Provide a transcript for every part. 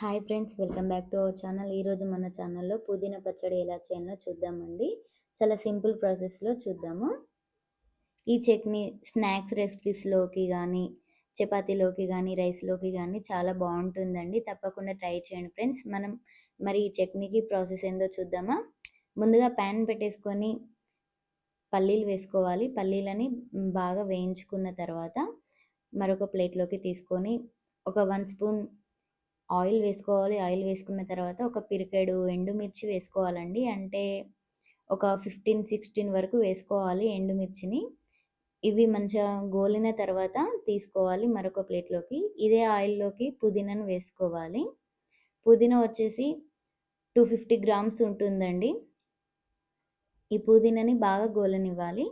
Hi friends welcome back to our channel. ఈరోజు మన ఛానల్లో పుదీనా పచ్చడి ఎలా చేయాలో చూద్దామండి. చాలా సింపుల్ ప్రాసెస్లో చూద్దాము. ఈ చట్నీ స్నాక్స్ రెసిపీస్లోకి కానీ చపాతీలోకి కానీ రైస్లోకి కానీ చాలా బాగుంటుందండి. తప్పకుండా ట్రై చేయండి ఫ్రెండ్స్. మనం మరి ఈ చట్నీకి ప్రాసెస్ ఏందో చూద్దామా? ముందుగా ప్యాన్ పెట్టేసుకొని పల్లీలు వేసుకోవాలి. పల్లీలని బాగా వేయించుకున్న తర్వాత మరొక ప్లేట్లోకి తీసుకొని ఒక వన్ స్పూన్ ఆయిల్ వేసుకోవాలి. ఆయిల్ వేసుకున్న తర్వాత ఒక పిరికెడు ఎండుమిర్చి వేసుకోవాలండి. అంటే ఒక ఫిఫ్టీన్ సిక్స్టీన్ వరకు వేసుకోవాలి ఎండుమిర్చిని. ఇవి మంచిగా గోలిన తర్వాత తీసుకోవాలి మరొక ప్లేట్లోకి. ఇదే ఆయిల్లోకి పుదీనాను వేసుకోవాలి. పుదీనా వచ్చేసి టూ ఫిఫ్టీ గ్రామ్స్ ఉంటుందండి. ఈ పుదీనాని బాగా గోలనివ్వాలి.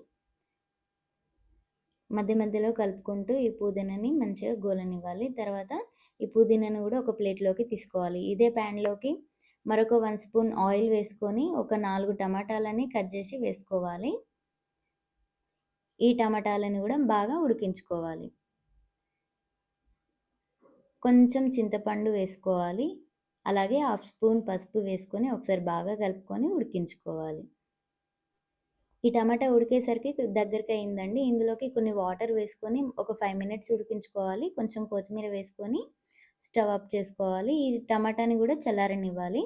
మధ్య మధ్యలో కలుపుకుంటూ ఈ పుదీనాని మంచిగా గోలనివ్వాలి. తర్వాత ఈ పుదీనాను కూడా ఒక ప్లేట్లోకి తీసుకోవాలి. ఇదే ప్యాన్లోకి మరొక వన్ స్పూన్ ఆయిల్ వేసుకొని ఒక నాలుగు టమాటాలని కట్ చేసి వేసుకోవాలి. ఈ టమాటాలను కూడా బాగా ఉడికించుకోవాలి. కొంచెం చింతపండు వేసుకోవాలి. అలాగే హాఫ్ స్పూన్ పసుపు వేసుకొని ఒకసారి బాగా కలుపుకొని ఉడికించుకోవాలి. ఈ టమాటా ఉడికేసరికి దగ్గరికి అయిందండి. ఇందులోకి కొన్ని వాటర్ వేసుకొని ఒక ఫైవ్ మినిట్స్ ఉడికించుకోవాలి. కొంచెం కొత్తిమీర వేసుకొని స్టవ్ ఆఫ్ చేసుకోవాలి. ఈ టమాటాని కూడా చల్లారనివ్వాలి.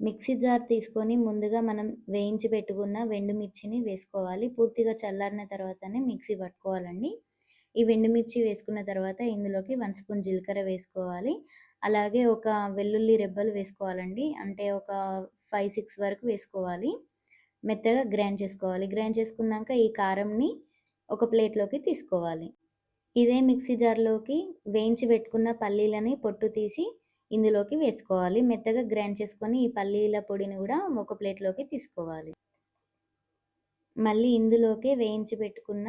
మిక్సీ జార్ తీసుకొని ముందుగా మనం వేయించి పెట్టుకున్న వెండుమిర్చిని వేసుకోవాలి. పూర్తిగా చల్లారిన తర్వాతనే మిక్సీ పట్టుకోవాలండి. ఈ వెండుమిర్చి వేసుకున్న తర్వాత ఇందులోకి వన్ స్పూన్ జీలకర్ర వేసుకోవాలి. అలాగే ఒక వెల్లుల్లి రెబ్బలు వేసుకోవాలండి. అంటే ఒక ఫైవ్ సిక్స్ వరకు వేసుకోవాలి. మెత్తగా గ్రైండ్ చేసుకోవాలి. గ్రైండ్ చేసుకున్నాక ఈ కారంని ఒక ప్లేట్లోకి తీసుకోవాలి. ఇదే మిక్సీ జార్లోకి వేయించి పెట్టుకున్న పల్లీలని పొట్టు తీసి ఇందులోకి వేసుకోవాలి. మెత్తగా గ్రైండ్ చేసుకొని ఈ పల్లీల పొడిని కూడా ఒక ప్లేట్లోకి తీసుకోవాలి. మళ్ళీ ఇందులోకి వేయించి పెట్టుకున్న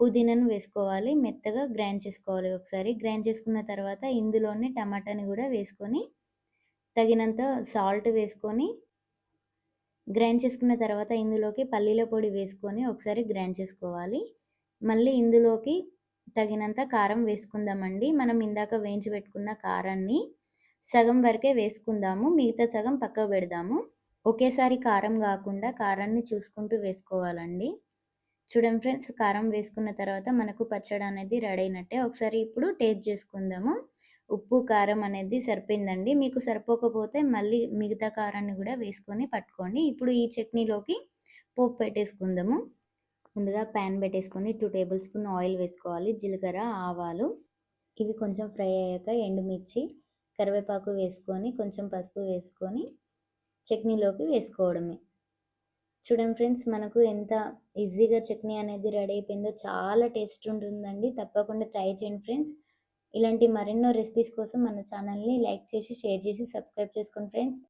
పుదీనాను వేసుకోవాలి. మెత్తగా గ్రైండ్ చేసుకోవాలి ఒకసారి. గ్రైండ్ చేసుకున్న తర్వాత ఇందులోనే టమాటాని కూడా వేసుకొని తగినంత సాల్ట్ వేసుకొని గ్రైండ్ చేసుకున్న తర్వాత ఇందులోకి పల్లీల పొడి వేసుకొని ఒకసారి గ్రైండ్ చేసుకోవాలి. మళ్ళీ ఇందులోకి తగినంత కారం వేసుకుందామండి. మనం ఇందాక వేయించి పెట్టుకున్న కారాన్ని సగం వరకే వేసుకుందాము. మిగతా సగం పక్కకు పెడదాము. ఒకేసారి కారం కాకుండా కారాన్ని చూసుకుంటూ వేసుకోవాలండి. చూడండి ఫ్రెండ్స్ కారం వేసుకున్న తర్వాత మనకు పచ్చడి అనేది రెడీ అయినట్టే. ఒకసారి ఇప్పుడు టేస్ట్ చేసుకుందాము. ఉప్పు కారం అనేది సరిపోయిందండి. మీకు సరిపోకపోతే మళ్ళీ మిగతా కారాన్ని కూడా వేసుకొని పట్టుకోండి. ఇప్పుడు ఈ చట్నీలోకి పోపు పెట్టేసుకుందాము. ముందుగా ప్యాన్ పెట్టేసుకొని టూ టేబుల్ స్పూన్ ఆయిల్ వేసుకోవాలి జీలకర్ర ఆవాలు. ఇవి కొంచెం ఫ్రై అయ్యాక ఎండుమిర్చి కరివేపాకు వేసుకొని కొంచెం పసుపు వేసుకొని చట్నీలోకి వేసుకోవడమే. చూడండి ఫ్రెండ్స్ మనకు ఎంత ఈజీగా చట్నీ అనేది రెడీ అయిపోయిందో చాలా టేస్ట్ ఉంటుందండి. తప్పకుండా ట్రై చేయండి ఫ్రెండ్స్. ఇలాంటి మరెన్నో రెసిపీస్ కోసం మన ఛానల్ని లైక్ చేసి షేర్ చేసి సబ్స్క్రైబ్ చేసుకోండి ఫ్రెండ్స్.